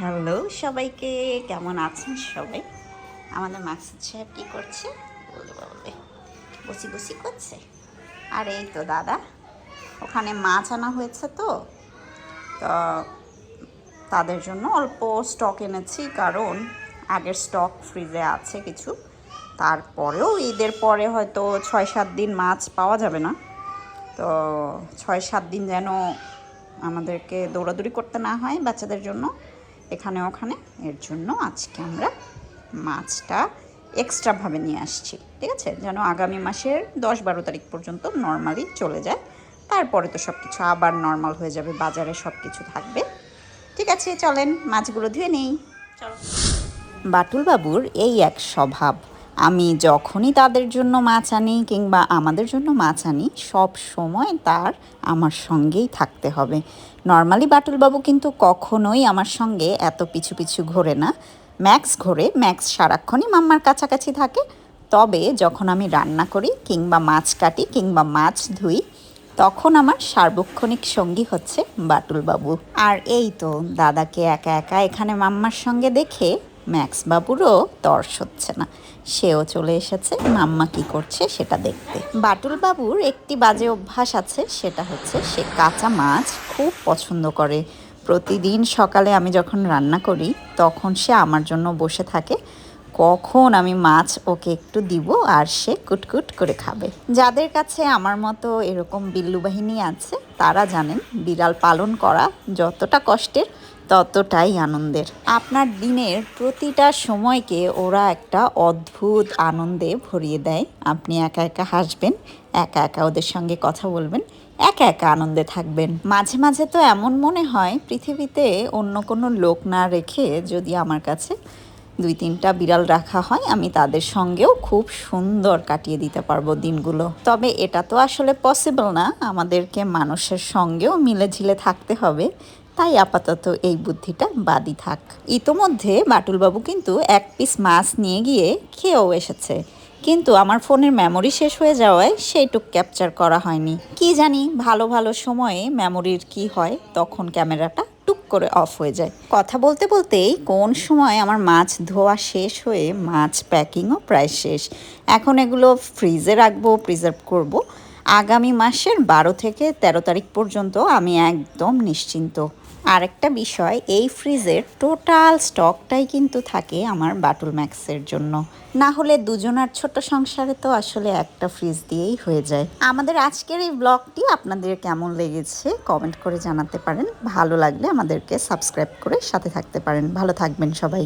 Hello সবাইকে, কেমন আছেন সবাই? আমাদের মাকসুদ সাহেব কী করছে? বলে বলে বসি বসি করছে? আর, এই তো দাদা, ওখানে মাছ আনা হয়েছে তো তাদের জন্য অল্প স্টক এনেছি, কারণ আগের স্টক ফ্রিজে আছে কিছু। তারপরেও ঈদের পরে হয়তো ছয়, সাত দিন মাছ পাওয়া যাবে না। তো ছয়, সাত দিন যেন আমাদেরকে দৌড়াদৌড়ি করতে না হয় বাচ্চাদের জন্য। এখানে ওখানে। এর জন্য আজকে আমরা মাছটা এক্সট্রাভাবে নিয়ে আসছি ঠিক আছে? যেন আগামী মাসের দশ বারো তারিখ পর্যন্ত নর্মালি চলে যায়। তারপরে তো সব কিছু আবার নর্মাল হয়ে যাবে বাজারে সব কিছু থাকবে। ঠিক আছে চলেন মাছগুলো ধুয়ে নেই। চলো। বাটুল বাবুর এই এক স্বভাব। আমি যখনই তাদের জন্য মাছ আনি কিংবা আমাদের জন্য মাছ আনি, সব সময় তার আমার সঙ্গেই থাকতে হবে। নর্মালি বাটুলবাবু কিন্তু কখনোই আমার সঙ্গে এত পিছু পিছু ঘোরে না। ম্যাক্স ঘোরে, ম্যাক্স সারাক্ষণই মাম্মার কাছাকাছি থাকে। তবে যখন আমি রান্না করি কিংবা মাছ কাটি কিংবা মাছ ধুই, তখন আমার সার্বক্ষণিক সঙ্গী হচ্ছে বাটুলবাবু। আর এই তো, দাদাকে একা একা এখানে মাম্মার সঙ্গে দেখে ম্যাক্স বাবুরও তর্স হচ্ছে না। সেও চলে এসেছে, মাম্মা কি করছে সেটা দেখতে। বাটুল বাবুর একটি বাজে অভ্যাস আছে, সেটা হচ্ছে সে কাঁচা মাছ খুব পছন্দ করে। প্রতিদিন সকালে আমি যখন রান্না করি, তখন সে আমার জন্য বসে থাকে। কখন আমি মাছ ওকে একটু দিব আর সে কুটকুট করে খাবে। যাদের কাছে আমার মতো এরকম বিল্লু বাহিনী আছে, তারা জানেন বিড়াল পালন করা যতটা কষ্টের ততটাই আনন্দের। আপনার দিনের প্রতিটা সময়কে ওরা একটা অদ্ভুত আনন্দে ভরিয়ে দেয়। আপনি একা একা হাসবেন, একা একা ওদের সঙ্গে কথা বলবেন, একা একা আনন্দে থাকবেন। মাঝে মাঝে তো এমন মনে হয়, পৃথিবীতে অন্য কোনো লোক না রেখে যদি আমার কাছে দুই তিনটা বিড়াল রাখা হয়, আমি তাদের সঙ্গেও খুব সুন্দর কাটিয়ে দিতে পারব দিনগুলো। তবে এটা তো আসলে পসিবল না। আমাদেরকে মানুষের সঙ্গেও মিলে ঝিলে থাকতে হবে। তাই আপাতত এই বুদ্ধিটা বাদই থাক। ইতোমধ্যে বাটুলবাবু কিন্তু এক পিস মাছ নিয়ে গিয়ে খেয়েও এসেছে। কিন্তু আমার ফোনের মেমোরি শেষ হয়ে যাওয়ায় সেইটুক ক্যাপচার করা হয়নি। কি জানি ভালো ভালো সময়ে মেমোরির কি হয়, তখন ক্যামেরাটা টুক করে অফ হয়ে যায়। কথা বলতে বলতেই কোন সময় আমার মাছ ধোয়া শেষ হয়ে মাছ প্যাকিংও প্রায় শেষ। এখন এগুলো ফ্রিজে রাখব, প্রিজার্ভ করব। আগামী মাসের বারো থেকে ১৩ তারিখ পর্যন্ত আমি একদম নিশ্চিন্ত। আরেকটা বিষয়, এই ফ্রিজের টোটাল স্টকটাই কিন্তু থাকে আমার বাটুল ম্যাক্সের জন্য। না হলে দুজনার ছোট সংসারে তো আসলে একটা ফ্রিজ দিয়েই হয়ে যায়। আমাদের আজকের এই ব্লগটি আপনাদের কেমন লেগেছে কমেন্ট করে জানাতে পারেন। ভালো লাগলে আমাদেরকে সাবস্ক্রাইব করে সাথে থাকতে পারেন। ভালো থাকবেন সবাই।